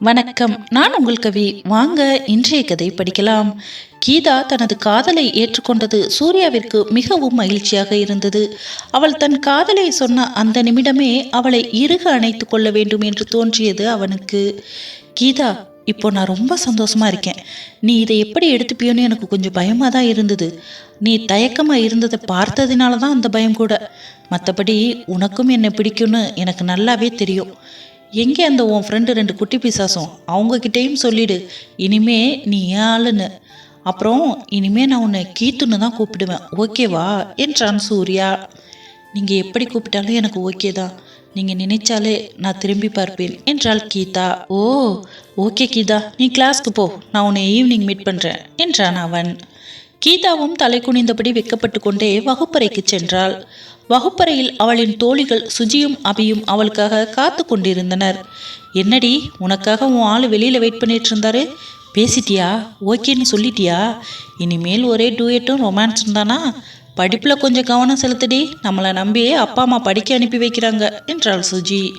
வணக்கம். நான் உங்கள் கவி. வாங்க இன்றைய கதை படிக்கலாம். கீதா தனது காதலை ஏற்றுக்கொண்டது சூர்யாவிற்கு மிகவும் மகிழ்ச்சியாக இருந்தது. அவள் தன் காதலை சொன்ன அந்த நிமிடமே அவளை இறுக அணைத்து கொள்ள வேண்டும் என்று தோன்றியது அவனுக்கு. கீதா இப்போ நான் ரொம்ப சந்தோஷமா இருக்கேன். நீ இதை எப்படி எடுத்துப்பியோன்னு எனக்கு கொஞ்சம் பயமாக தான் இருந்தது. நீ தயக்கமாக இருந்ததை பார்த்ததுனால தான் அந்த பயம் கூட. மற்றபடி உனக்கும் என்னை பிடிக்கும்னு எனக்கு நல்லாவே தெரியும். எங்கே அந்த உன் ஃப்ரெண்டு ரெண்டு குட்டி பிசாசும்? அவங்கக்கிட்டேயும் சொல்லிடு. இனிமே நீ ஏன் ஆளுன்னு? அப்புறம் இனிமே நான் உன்னை கீத்துன்னு தான் கூப்பிடுவேன். ஓகேவா என்றான் சூர்யா. நீங்கள் எப்படி கூப்பிட்டாலும் எனக்கு ஓகே தான். நீங்கள் நினைச்சாலே நான் திரும்பி பார்ப்பேன் என்றாள் கீதா. ஓ ஓகே கீதா. நீ கிளாஸ்க்கு போ. நான் உன்னை ஈவினிங் மீட் பண்ணுறேன் என்றான் அவன். கீதாவும் தலை குனிந்தபடி வெக்கப்பட்டு கொண்டே வகுப்பறைக்கு சென்றாள். வகுப்பறையில் அவளின் தோழிகள் சுஜியும் அபியும் அவளுக்காக காத்து கொண்டிருந்தனர். என்னடி உனக்காக உன் ஆள் வெளியில் வெயிட் பண்ணிட்டு இருந்தாரு? பேசிட்டியா? ஓகேன்னு சொல்லிட்டியா? இனிமேல் ஒரே டூயட்டும் ரொமான்ஸும் தானா? படிப்பில் கொஞ்சம் கவனம் செலுத்தடி. நம்மளை நம்பி அப்பா அம்மா படிக்க அனுப்பி வைக்கிறாங்க என்றாள் சுஜி.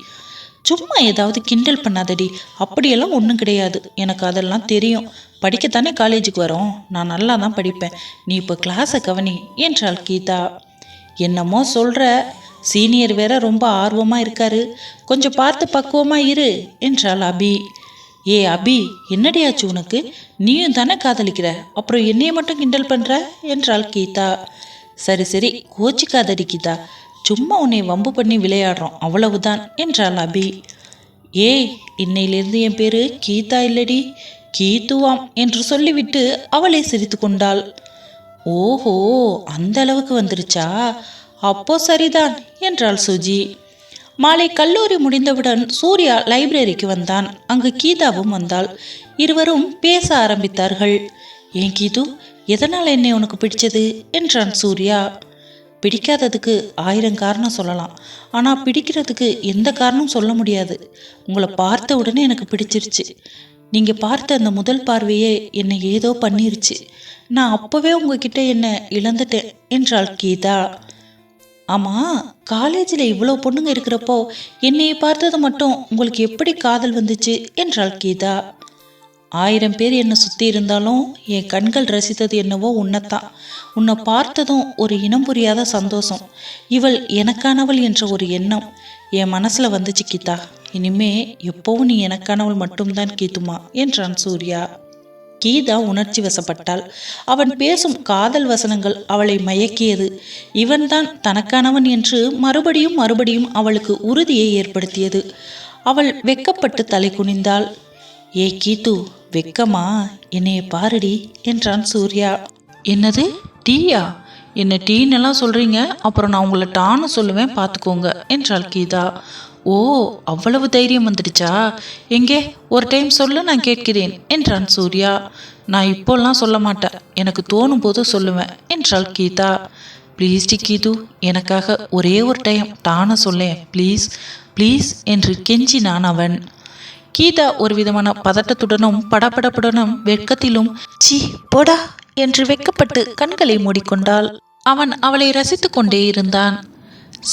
சும்மா ஏதாவது கிண்டல் பண்ணாதடி. அப்படியெல்லாம் ஒன்றும் கிடையாது. எனக்கு அதெல்லாம் தெரியும். படிக்கத்தானே காலேஜுக்கு வரோம். நான் நல்லா தான் படிப்பேன். நீ இப்போ கிளாஸை கவனி என்றாள் கீதா. என்னமோ சொல்கிற சீனியர் வேற ரொம்ப ஆர்வமாக இருக்காரு. கொஞ்சம் பார்த்து பக்குவமாக இரு என்றாள் அபி. ஏ அபி என்னடியாச்சு உனக்கு? நீயும் தானே காதலிக்கிற? அப்புறம் என்னையை மட்டும் கிண்டல் பண்ணுற என்றாள் கீதா. சரி சரி கோச்சிக்காதடி கீதா. சும்மா உன்னை வம்பு பண்ணி விளையாடுறோம் அவ்வளவுதான் என்றாள் அபி. ஏய் இன்னையிலிருந்து என் பேரு கீதா இல்லடி கீத்துவாம் என்று சொல்லிவிட்டு அவளை சிரித்து கொண்டாள். ஓஹோ அந்த அளவுக்கு வந்துருச்சா? அப்போ சரிதான் என்றாள் சுஜி. மாலை கல்லூரி முடிந்தவுடன் சூர்யா லைப்ரரிக்கு வந்தான். அங்கு கீதாவும் வந்தாள். இருவரும் பேச ஆரம்பித்தார்கள். ஏன் கீது எதனால் என்னை உனக்கு பிடிச்சது? என்றான் சூர்யா. பிடிக்காததுக்கு ஆயிரம் காரணம் சொல்லலாம். ஆனால் பிடிக்கிறதுக்கு எந்த காரணமும் சொல்ல முடியாது. உங்களை பார்த்த உடனே எனக்கு பிடிச்சிருச்சு. நீங்கள் பார்த்த அந்த முதல் பார்வையே என்னை ஏதோ பண்ணிருச்சு. நான் அப்போவே உங்ககிட்ட என்னை இழந்துட்டேன் என்றாள் கீதா. ஆமாம் காலேஜில் இவ்வளோ பொண்ணுங்க இருக்கிறப்போ என்னையை பார்த்தது மட்டும் உங்களுக்கு எப்படி காதல் வந்துச்சு? என்றாள் கீதா. ஆயிரம் பேர் என்னை சுற்றி இருந்தாலும் என் கண்கள் ரசித்தது என்னவோ உன்னைத்தான். உன்னை பார்த்ததும் ஒரு இனம் புரியாத சந்தோஷம். இவள் எனக்கானவள் என்ற ஒரு எண்ணம் என் மனசில் வந்துச்சு கீதா. இனிமே எப்போவும் நீ எனக்கானவள் மட்டும்தான் கீதுமா என்றான் சூர்யா. கீதா உணர்ச்சி வசப்பட்டாள். அவன் பேசும் காதல் வசனங்கள் அவளை மயக்கியது. இவன்தான் தனக்கானவன் என்று மறுபடியும் மறுபடியும் அவளுக்கு உறுதியை ஏற்படுத்தியது. அவள் வெக்கப்பட்டு தலை குனிந்தாள். ஏ கீத்து வெக்கமா? என்னைய பாருடி என்றான் சூர்யா. என்னது? டீயா? என்ன டீன்னெல்லாம் சொல்கிறீங்க அப்புறம் நான் உங்களை டான்னு சொல்லுவேன் பார்த்துக்கோங்க என்றாள் கீதா. ஓ அவ்வளவு தைரியம் வந்துடுச்சா? எங்கே? ஒரு டைம் சொல்லு நான் கேட்கிறேன் என்றான் சூர்யா. நான் இப்போல்லாம் சொல்ல மாட்டேன் எனக்கு தோணும் போது சொல்லுவேன் என்றாள் கீதா. ப்ளீஸ் டி கீது எனக்காக ஒரே ஒரு டைம் டான சொல்லேன் ப்ளீஸ் ப்ளீஸ் என்று கெஞ்சினான் அவன். கீதா ஒரு விதமான பதட்டத்துடனும் படபடப்புடனும் வெட்கத்திலும் சி போடா என்று வெட்கப்பட்டு கண்களை மூடிக்கொண்டாள். அவன் அவளை ரசித்து கொண்டே இருந்தான்.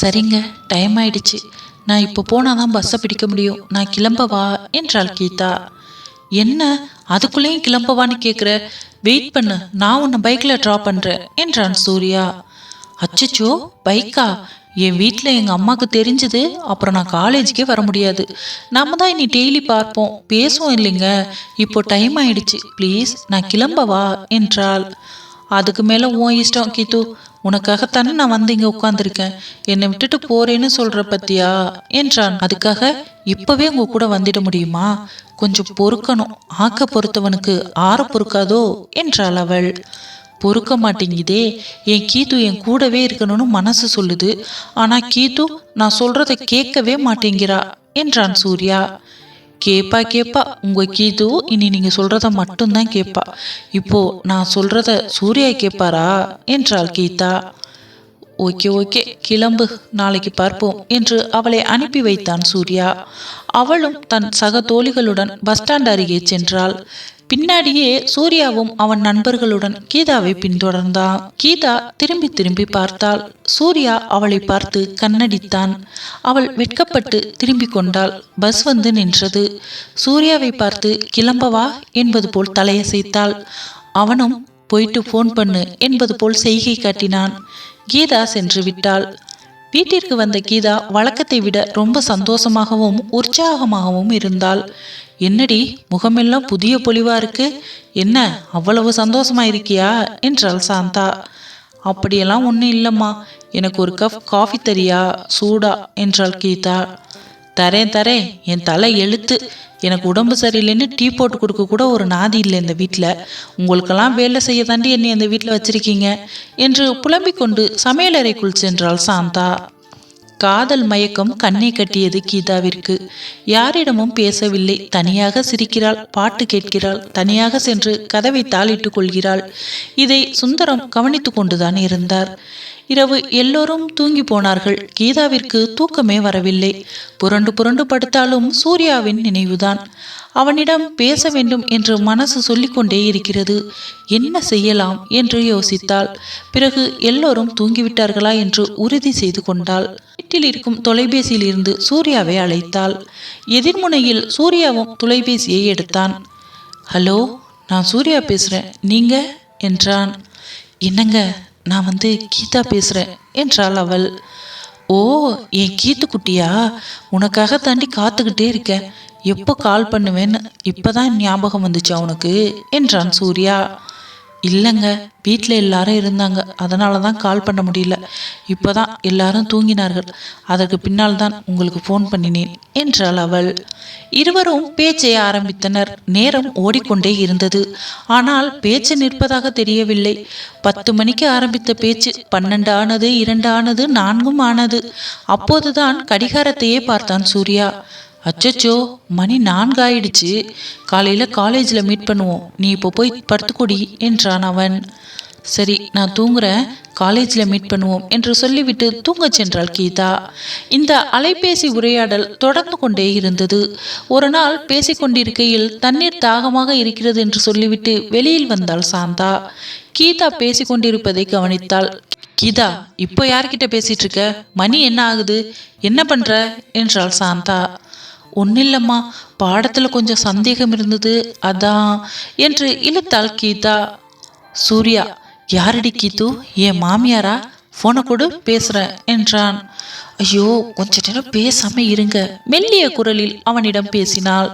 சரிங்க டைம் ஆயிடுச்சு. நான் இப்போ போனால் தான் பஸ்ஸை பிடிக்க முடியும். நான் கிளம்பவா என்றாள் கீதா. என்ன? அதுக்குள்ளேயும் கிளம்பவான்னு கேட்குற வெயிட் பண்ணு. நான் உன்னை பைக்கில் ட்ராப் பண்ணுறேன் என்றான் சூர்யா. அச்சச்சோ பைக்கா என் வீட்டில் எங்கள் அம்மாவுக்கு தெரிஞ்சது அப்புறம் நான் காலேஜுக்கே வர முடியாது. நம்ம தான் இனி டெய்லி பார்ப்போம். பேசுவோம் இல்லைங்க. இப்போ டைம் ஆயிடுச்சு. ப்ளீஸ் நான் கிளம்பவா என்றாள். அதுக்கு மேலே உன் இஷ்டம் கீது. உனக்காகத்தானே நான் வந்து இங்கே உட்காந்துருக்கேன் என்னை விட்டுட்டு போறேன்னு சொல்கிற பத்தியா? என்றான். அதுக்காக இப்போவே உங்க கூட வந்துட முடியுமா? கொஞ்சம் பொறுக்கணும். ஆக்க பொறுத்தவனுக்கு ஆற பொறுக்காதோ? என்றாள் அவள். பொறுக்க மாட்டேங்குதே. என் கீத்து என் கூடவே இருக்கணும்னு மனசு சொல்லுது. ஆனா கீத்து நான் சொல்றத கேட்கவே மாட்டேங்கிறா என்றான் சூர்யா. கேப்பா கேப்பா உங்க கீது இனி நீங்க சொல்றத மட்டும்தான் கேட்பா இப்போ நான் சொல்றத சூர்யா கேட்பாரா என்றாள் கீதா. ஓகே ஓகே கிளம்பு நாளைக்கு பார்ப்போம் என்று அவளை அனுப்பி வைத்தான் சூர்யா. அவளும் தன் சக தோழிகளுடன் பஸ் ஸ்டாண்ட் அருகே சென்றாள். பின்னாடியே சூர்யாவும் அவன் நண்பர்களுடன் கீதாவை பின்தொடர்ந்தான் கீதா திரும்பி திரும்பி பார்த்தாள். சூர்யா அவளை பார்த்து கண்ணடித்தான். அவள் வெட்கப்பட்டு திரும்பி கொண்டாள். பஸ் வந்து நின்றது. சூர்யாவை பார்த்து கிளம்பவா என்பது போல் தலையசைத்தாள். அவனும் போயிட்டு ஃபோன் பண்ணு என்பது போல் செய்கை காட்டினான். கீதா சென்று விட்டாள். வீட்டிற்கு வந்த கீதா வழக்கத்தை விட ரொம்ப சந்தோஷமாகவும் உற்சாகமாகவும் இருந்தாள். என்னடி முகமெல்லாம் புதிய பொலிவா இருக்கு? என்ன அவ்வளவு சந்தோஷமா இருக்கியா என்றாள் சாந்தா. அப்படியெல்லாம் ஒன்றும் இல்லைம்மா. எனக்கு ஒரு கப் காஃபி தரியா? சூடா? என்றாள் கீதா. தரேன் தரேன். என் தலை எழுத்து. எனக்கு உடம்பு சரியில்லைன்னு டீ போட்டு கொடுக்க கூட ஒரு நாதி இல்லை இந்த வீட்டில் உங்களுக்கெல்லாம் வேலை செய்ய தாண்டி என்னை இந்த வீட்டில் வச்சிருக்கீங்க. என்று புலம்பிக் கொண்டு சமையலறைக்குள் சென்றாள் சாந்தா. காதல் மயக்கம் கண்ணை கட்டியது கீதாவிற்கு. யாரிடமும் பேசவில்லை. தனியாக சிரிக்கிறாள். பாட்டு கேட்கிறாள். தனியாக சென்று கதவை தாளிட்டுக் கொள்கிறாள். இதை சுந்தரம் கவனித்துக் கொண்டுதான் இருந்தார். இரவு எல்லோரும் தூங்கி போனார்கள். கீதாவிற்கு தூக்கமே வரவில்லை. புரண்டு புரண்டு படுத்தாலும் சூர்யாவின் நினைவுதான். அவனிடம் பேச வேண்டும் என்று மனசு சொல்லிக்கொண்டே இருக்கிறது. என்ன செய்யலாம்? என்று யோசித்தாள். பிறகு எல்லோரும் தூங்கிவிட்டார்களா என்று உறுதி செய்து கொண்டாள். வீட்டில் இருக்கும் தொலைபேசியில் இருந்து சூர்யாவை அழைத்தாள். எதிர்முனையில் சூர்யாவும் தொலைபேசியை எடுத்தான். ஹலோ நான் சூர்யா பேசுகிறேன் நீங்க? என்றான். என்னங்க நான் வந்து கீதா பேசுகிறேன் என்றாள் அவள். ஓ என் கீத்து குட்டியா உனக்காக தாண்டி காத்துக்கிட்டே இருக்கேன். எப்போ கால் பண்ணுவேன்னு இப்போதான் ஞாபகம் வந்துச்சா உனக்கு? என்றான் சூர்யா. இல்லைங்க வீட்டில் எல்லாரும் இருந்தாங்க. அதனால தான் கால் பண்ண முடியல. இப்போ தான் எல்லாரும் தூங்கினார்கள். அதற்கு பின்னால் தான் உங்களுக்கு ஃபோன் பண்ணினேன் என்றாள் அவள். இருவரும் பேச்சை ஆரம்பித்தனர். நேரம் ஓடிக்கொண்டே இருந்தது. ஆனால் பேச்சு நிற்பதாக தெரியவில்லை. பத்து மணிக்கு ஆரம்பித்த பேச்சு பன்னெண்டு ஆனது இரண்டு ஆனது நான்கும் ஆனது. அப்போதுதான் கடிகாரத்தையே பார்த்தான் சூர்யா. அச்சச்சோ மணி நான்கு ஆயிடுச்சு காலையில் காலேஜில் மீட் பண்ணுவோம். நீ இப்போ போய் படுத்துக்கொடி என்றான் அவன். சரி நான் தூங்குறேன். காலேஜில் மீட் பண்ணுவோம் என்று சொல்லிவிட்டு தூங்கச் சென்றாள் கீதா. இந்த அலைபேசி உரையாடல் தொடர்ந்து கொண்டே இருந்தது. ஒரு நாள் பேசிக்கொண்டிருக்கையில் தண்ணீர் தாகமாக இருக்கிறது என்று சொல்லிவிட்டு வெளியில் வந்தாள் சாந்தா. கீதா பேசிக்கொண்டிருப்பதை கவனித்தாள். கீதா இப்போ யார்கிட்ட பேசிட்டு இருக்க? மணி என்ன ஆகுது? என்ன பண்ற? என்றாள் சாந்தா. ஒன்னில்லம்மா பாடத்தில் கொஞ்சம் சந்தேகம் இருந்தது அதான் என்று இழுத்தாள் கீதா. சூர்யா யாரடி கீத்து என் மாமியாரா? ஃபோனை கொடு பேசுகிறேன் என்றான். ஐயோ கொஞ்ச நேரம் பேசாம இருங்க மெல்லிய குரலில் அவனிடம் பேசினாள்.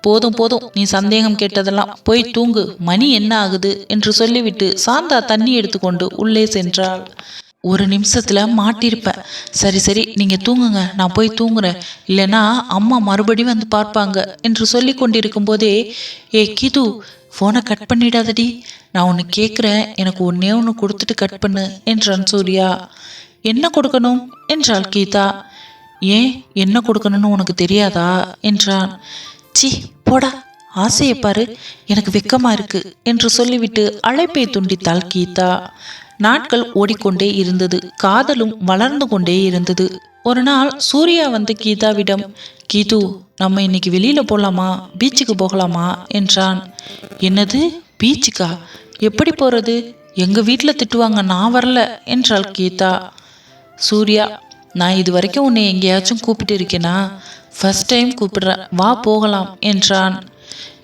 போதும் போதும் நீ சந்தேகம் கேட்டதெல்லாம் போய் தூங்கு மணி என்ன ஆகுது? என்று சொல்லிவிட்டு சாந்தா தண்ணி எடுத்துக்கொண்டு உள்ளே சென்றாள். ஒரு நிமிஷத்தில் மாட்டியிருப்பேன் சரி சரி நீங்கள் தூங்குங்க நான் போய் தூங்குறேன். இல்லைன்னா அம்மா மறுபடியும் வந்து பார்ப்பாங்க என்று சொல்லி கொண்டிருக்கும் போதே ஏ கிது ஃபோனை கட் பண்ணிடாதடி. நான் ஒன்று கேட்குறேன் எனக்கு ஒன்னே ஒன்று கொடுத்துட்டு கட் பண்ணு என்றான் சூர்யா. என்ன கொடுக்கணும்? என்றாள் கீதா. ஏன் என்ன கொடுக்கணும்னு உனக்கு தெரியாதா? என்றான். சி போடா ஆசையை பாரு எனக்கு வெக்கமாக இருக்கு என்று சொல்லிவிட்டு அழைப்பை துண்டித்தாள் கீதா. நாட்கள் ஓடிக்கொண்டே இருந்தது. காதலும் வளர்ந்து கொண்டே இருந்தது. ஒரு நாள் சூர்யா வந்து கீதாவிடம் கீது நம்ம இன்னைக்கு வெளியில போகலாமா பீச்சுக்கு போகலாமா? என்றான். என்னது? பீச்சுக்கா? எப்படி போறது? எங்க வீட்டில் திட்டுவாங்க நான் வரல என்றாள் கீதா. சூர்யா நான் இது வரைக்கும் உன்னை எங்கேயாச்சும் கூப்பிட்டு இருக்கேனா? ஃபர்ஸ்ட் டைம் கூப்பிடுறேன். வா போகலாம் என்றான்.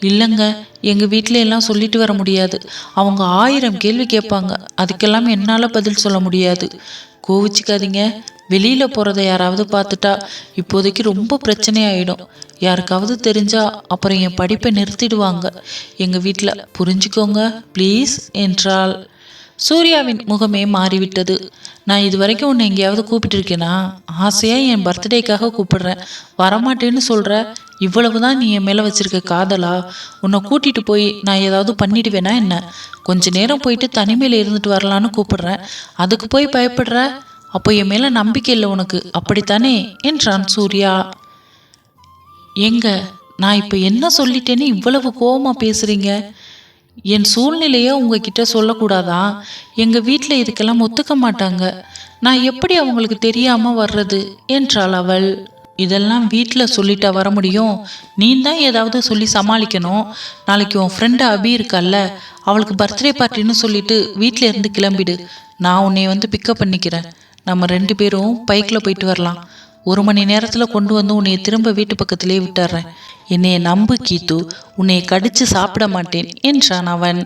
இல்லைங்க எங்கள் வீட்டில எல்லாம் சொல்லிட்டு வர முடியாது. அவங்க ஆயிரம் கேள்வி கேட்பாங்க. அதுக்கெல்லாம் என்னால் பதில் சொல்ல முடியாது. கோவிச்சுக்காதீங்க. வெளியில் போகிறத யாராவது பார்த்துட்டா இப்போதைக்கு ரொம்ப பிரச்சனையாயிடும். யாருக்காவது தெரிஞ்சா அப்புறம் என் படிப்பை நிறுத்திடுவாங்க. எங்கள் வீட்டில் புரிஞ்சுக்கோங்க ப்ளீஸ் என்றாள். சூர்யாவின் முகமே மாறிவிட்டது. நான் இது வரைக்கும் உன்னை எங்கேயாவது கூப்பிட்டுருக்கேனா? ஆசையாக என் பர்த்டேக்காக கூப்பிடுறேன். வரமாட்டேன்னு சொல்கிற இவ்வளவுதான் நீ என் மேலே வச்சிருக்க காதலா? உன்னை கூட்டிகிட்டு போய் நான் ஏதாவது பண்ணிடுவேனா என்ன? கொஞ்ச நேரம் போயிட்டு தனிமையில் இருந்துட்டு வரலான்னு கூப்பிடுறேன். அதுக்கு போய் பயப்படுற? அப்போ என் மேலே நம்பிக்கை இல்லை உனக்கு. அப்படித்தானே? என்றான் சூர்யா. எங்க? நான் இப்போ என்ன சொல்லிட்டேன்னு இவ்வளவு கோபமாக பேசுகிறீங்க என் சூழ்நிலையை உங்ககிட்ட சொல்லக்கூடாதா? எங்கள் வீட்டில் இதுக்கெல்லாம் ஒத்துக்க மாட்டாங்க. நான் எப்படி அவங்களுக்கு தெரியாமல் வர்றது? என்றாள் அவள். இதெல்லாம் வீட்டில் சொல்லிட்டா வர முடியும். நீ தான் ஏதாவது சொல்லி சமாளிக்கணும். நாளைக்கு உன் ஃப்ரெண்டு அபி இருக்கல்ல அவளுக்கு பர்த்டே பார்ட்டின்னு சொல்லிட்டு வீட்டில் இருந்து கிளம்பிடு. நான் உன்னை வந்து பிக்கப் பண்ணிக்கிறேன். நம்ம ரெண்டு பேரும் பைக்கில் போயிட்டு வரலாம். ஒரு மணி நேரத்தில் கொண்டு வந்து உன்னை திரும்ப வீட்டு பக்கத்திலே விட்டுறேன். என்னைய நம்பு கீத்து உன்னை கடிச்சு சாப்பிட மாட்டேன் என்றான் அவன்.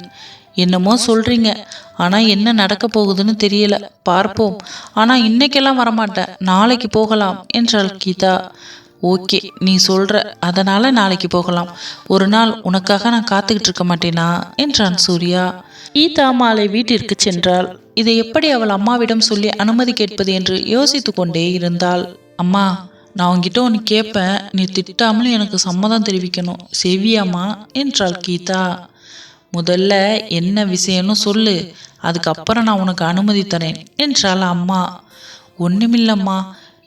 என்னமோ சொல்றீங்க. ஆனால் என்ன நடக்க போகுதுன்னு தெரியல. பார்ப்போம். ஆனால் இன்னைக்கெல்லாம் வரமாட்டேன் நாளைக்கு போகலாம் என்றாள் கீதா. ஓகே நீ சொல்ற. அதனால நாளைக்கு போகலாம். ஒரு நாள் உனக்காக நான் காத்துக்கிட்டு இருக்க மாட்டேனா என்றான் சூர்யா. கீதா மாலை வீட்டிற்கு சென்றாள். இதை எப்படி அவள் அம்மாவிடம் சொல்லி அனுமதி கேட்பது என்று யோசித்து கொண்டே இருந்தாள். அம்மா நான் உன்கிட்ட ஒன்று கேட்பேன் நீ திட்டாமலும் எனக்கு சம்மதம் தெரிவிக்கணும். செவியாம்மா என்றாள் கீதா. முதல்ல என்ன விஷயம்னு சொல்லு. அதுக்கப்புறம் நான் உனக்கு அனுமதி தரேன் என்றாள் அம்மா. ஒன்றுமில்லம்மா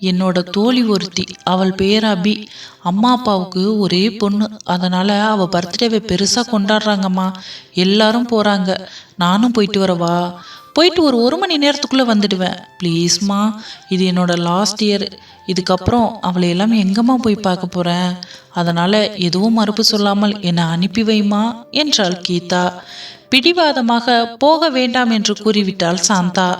என்னோட தோழி ஒருத்தி. அவள் பேராபி அம்மா அப்பாவுக்கு ஒரே பொண்ணு. அதனால் அவள் பர்த்டேவை பெருசாக கொண்டாடுறாங்கம்மா. எல்லாரும் போகிறாங்க நானும் போயிட்டு வரவா? போயிட்டு ஒரு ஒரு மணி நேரத்துக்குள்ளே வந்துடுவேன். ப்ளீஸ்மா இது என்னோட லாஸ்ட் இயர் இதுக்கப்புறம் அவளை எல்லாம் எங்கம்மா போய் பார்க்க போகிறேன் அதனால் எதுவும் மறுப்பு சொல்லாமல் என்னை அனுப்பி வைமா என்றாள் கீதா. பிடிவாதமாக போக வேண்டாம் என்று கூறிவிட்டாள் சாந்தா.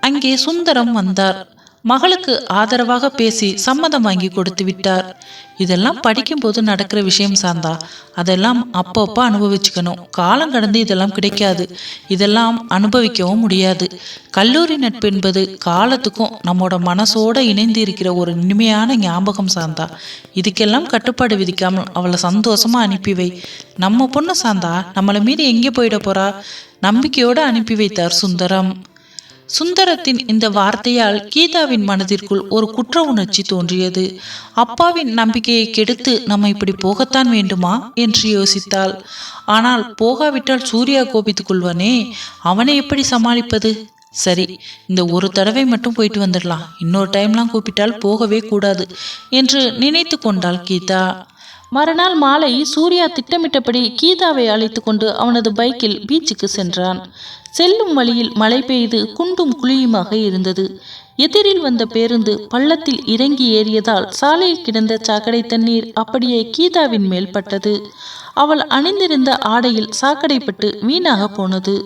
அங்கே சுந்தரம் வந்தார். மகளுக்கு ஆதரவாக பேசி சம்மதம் வாங்கி கொடுத்து விட்டார். இதெல்லாம் படிக்கும்போது நடக்கிற விஷயம் சார்ந்தா அதெல்லாம் அப்பப்போ அனுபவிச்சுக்கணும். காலம் கடந்து இதெல்லாம் கிடைக்காது. இதெல்லாம் அனுபவிக்கவும் முடியாது. கல்லூரி நட்பு என்பது காலத்துக்கும் நம்மோட மனசோட இணைந்து இருக்கிற ஒரு இனிமையான ஞாபகம் சார்ந்தா இதுக்கெல்லாம் கட்டுப்பாடு விதிக்காமல் அவளை சந்தோஷமா அனுப்பி வை. நம்ம பொண்ணு சார்ந்தா நம்மளை மீறி எங்கே போயிட போறா? நம்பிக்கையோடு அனுப்பி வைத்தார் சுந்தரம். சுந்தரத்தின் இந்த வார்த்தையால் கீதாவின் மனதிற்குள் ஒரு குற்ற உணர்ச்சி தோன்றியது. அப்பாவின் நம்பிக்கையை கெடுத்து நம்ம இப்படி போகத்தான் வேண்டுமா? என்று யோசித்தாள். ஆனால் போகாவிட்டால் சூர்யா கோபித்துக் கொள்வானே அவனை எப்படி சமாளிப்பது? சரி இந்த ஒரு தடவை மட்டும் போயிட்டு வந்துடலாம். இன்னொரு டைம்லாம் கூப்பிட்டால் போகவே கூடாது என்று நினைத்து கொண்டாள் கீதா. மறுநாள் மாலை சூர்யா திட்டமிட்டபடி கீதாவை அழைத்து கொண்டு அவனது பைக்கில் பீச்சுக்கு சென்றான். செல்லும் வழியில் மழை பெய்து குண்டும் குழியுமாக இருந்தது. எதிரில் வந்த பேருந்து பள்ளத்தில் இறங்கி ஏறியதால் சாலையில் கிடந்த சாக்கடை தண்ணீர் அப்படியே கீதாவின் மேல் பட்டது. அவள் அணிந்திருந்த ஆடையில் சாக்கடைப்பட்டு வீணாக போனது.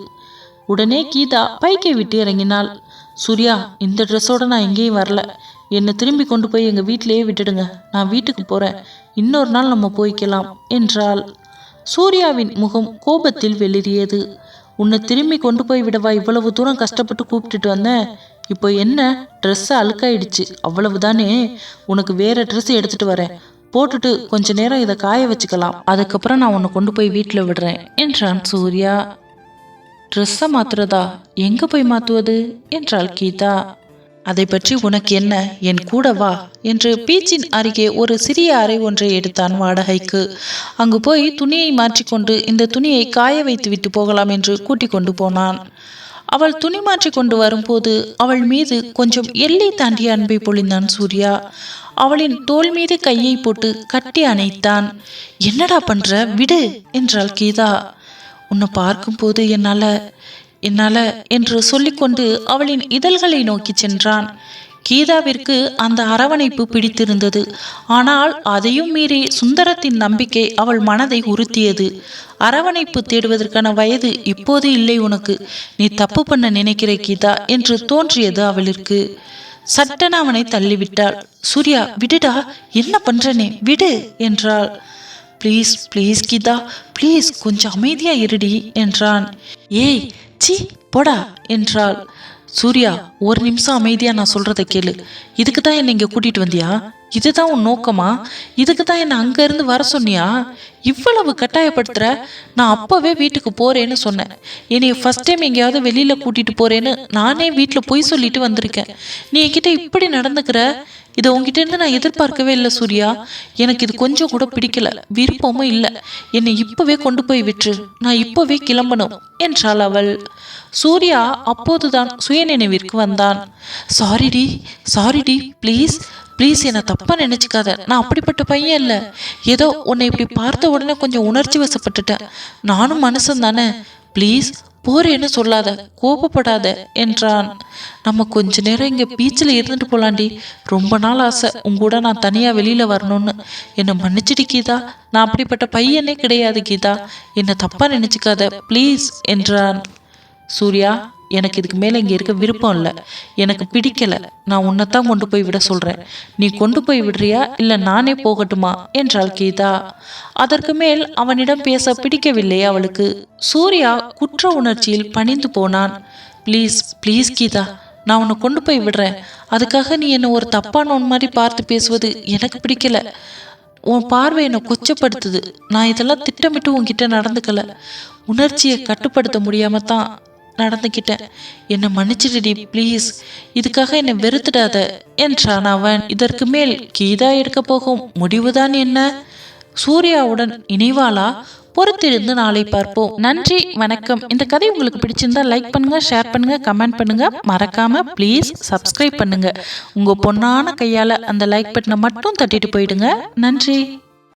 உடனே கீதா பைக்கை விட்டு இறங்கினாள். சூர்யா இந்த ட்ரெஸ்ஸோட நான் எங்கேயும் வரல. என்னை திரும்பி கொண்டு போய் எங்கள் வீட்டிலேயே விட்டுடுங்க. நான் வீட்டுக்கு போகிறேன் இன்னொரு நாள் நம்ம போய்க்கலாம் என்றாள். சூர்யாவின் முகம் கோபத்தில் வெளிரியது உன்னை திரும்பி கொண்டு போய் விடவா இவ்வளவு தூரம் கஷ்டப்பட்டு கூப்பிட்டுட்டு வந்தேன் இப்போ என்ன? ட்ரெஸ் அழுக்காயிடுச்சு. அவ்வளவுதானே? உனக்கு வேற ட்ரெஸ் எடுத்துட்டு வரேன். போட்டுட்டு கொஞ்ச நேரம் இதை காய வச்சுக்கலாம். அதுக்கப்புறம் நான் உன்னை கொண்டு போய் வீட்டில் விடுறேன் என்றான் சூர்யா. ட்ரெஸ்ஸை மாத்துறதா? எங்கே போய் மாற்றுவது என்றாள் கீதா. அதை பற்றி உனக்கு என்ன? என் கூட வா என்று பீச்சின் அருகே ஒரு சிறிய அறை ஒன்றை எடுத்தான் வாடகைக்கு. அங்கு போய் துணியை மாற்றிக்கொண்டு இந்த துணியை காய வைத்து விட்டு போகலாம் என்று கூட்டிக் கொண்டு போனான். அவள் துணி மாற்றி கொண்டு வரும்போது அவள் மீது கொஞ்சம் எல்லை தாண்டிய அன்பை பொழிந்தான் சூர்யா. அவளின் தோள் மீது கையை போட்டு கட்டி அணைத்தான். என்னடா பண்ற? விடு! என்றாள் கீதா. உன்னை பார்க்கும்போது என்னால் என்னால என்று சொல்லிக்கொண்டு அவளின் இதழ்களை நோக்கி சென்றான். கீதாவிற்கு அந்த அரவணைப்பு பிடித்திருந்தது. ஆனால் அதையும் மீறி சுந்தரத்தின் நம்பிக்கை அவள் மனதை உறுத்தியது. அரவணைப்பு தேடுவதற்கான வயது இப்போது இல்லை உனக்கு. நீ தப்பு பண்ண நினைக்கிற கீதா என்று தோன்றியது அவளிற்கு சட்டன அவனை தள்ளிவிட்டாள். சூர்யா விடுடா என்ன பண்றனே விடு என்றாள். ப்ளீஸ் ப்ளீஸ் கீதா ப்ளீஸ் கொஞ்சம் அமைதியா இருடி என்றான். ஏய் சி போடா என்றாள். சூர்யா ஒரு நிமிஷம் அமைதியா நான் சொல்றதை கேளு. இதுக்கு தான் என்னை இங்க கூட்டிட்டு வந்தியா? இதுதான் உன் நோக்கமா? இதுக்கு தான் என்னை அங்கேருந்து வர சொன்னியா? இவ்வளவு கட்டாயப்படுத்துகிற நான் அப்போவே வீட்டுக்கு போகிறேன்னு சொன்னேன். என்னை ஃபஸ்ட் டைம் எங்கேயாவது வெளியில் கூட்டிட்டு போகிறேன்னு நானே வீட்டில் போய் சொல்லிட்டு வந்திருக்கேன். நீ என்கிட்ட இப்படி நடந்துக்கிற? இதை உங்ககிட்ட இருந்து நான் எதிர்பார்க்கவே இல்லை சூர்யா. எனக்கு இது கொஞ்சம் கூட பிடிக்கல. விருப்பமும் இல்லை. என்னை இப்போவே கொண்டு போய் விட்டுரு. நான் இப்போவே கிளம்பணும் என்றாள் அவள். சூர்யா அப்போதுதான் சுயநினைவிற்கு வந்தான். சாரிடி சாரிடி ப்ளீஸ் ப்ளீஸ் என்னை தப்பாக நினச்சிக்காத. நான் அப்படிப்பட்ட பையன் இல்லை. ஏதோ உன்னை இப்படி பார்த்த உடனே கொஞ்சம் உணர்ச்சி வசப்பட்டுட்டேன். நானும் மனுஷன் தானே. ப்ளீஸ் போறேன்னு சொல்லாத. கோபப்படாத என்றான். நம்ம கொஞ்ச நேரம் இங்கே பீச்சில் இருந்துட்டு போலாண்டி. ரொம்ப நாள் ஆசை. உங்கூட நான் தனியாக வெளியில் வரணும்னு. என்னை மன்னிச்சிடு கீதா. நான் அப்படிப்பட்ட பையனே கிடையாது கீதா. என்னை தப்பாக நினச்சிக்காத. ப்ளீஸ் என்றான். சூர்யா எனக்கு இதுக்கு மேலே இங்கே இருக்க விருப்பம் இல்லை. எனக்கு பிடிக்கலை. நான் உன்னைத்தான் கொண்டு போய் விட சொல்கிறேன் நீ கொண்டு போய் விடுறியா? இல்லை நானே போகட்டுமா? என்றாள் கீதா. அதற்கு மேல் அவனிடம் பேச பிடிக்கவில்லை அவளுக்கு. சூர்யா குற்ற உணர்ச்சியில் பணிந்து போனான். ப்ளீஸ் ப்ளீஸ் கீதா நான் உன்னை கொண்டு போய் விடுறேன். அதுக்காக நீ என்னை ஒரு தப்பானவன் மாதிரி பார்த்து பேசுவது எனக்கு பிடிக்கல. உன் பார்வை என்னை கொச்சப்படுத்துது. நான் இதெல்லாம் திட்டமிட்டு உன்கிட்ட நடந்துக்கல. உணர்ச்சியை கட்டுப்படுத்த முடியாம தான் நடந்துக்கிட்டேன் என்னை மன்னிச்சிடுடி ப்ளீஸ் இதுக்காக என்னை வெறுத்துடாத என்றான் அவன். இதற்கு மேல் கீதா எடுக்க போகும் முடிவுதான் என்ன? சூர்யாவுடன் இணைவாளா பொறுத்திருந்து நாளை பார்ப்போம். நன்றி வணக்கம். இந்த கதை உங்களுக்கு பிடிச்சிருந்தா லைக் பண்ணுங்க ஷேர் பண்ணுங்க கமெண்ட் பண்ணுங்க. மறக்காம ப்ளீஸ் சப்ஸ்கிரைப் பண்ணுங்க. உங்க பொண்ணான கையால அந்த லைக் பட்டனை மட்டும் தட்டிட்டு போயிடுங்க. நன்றி.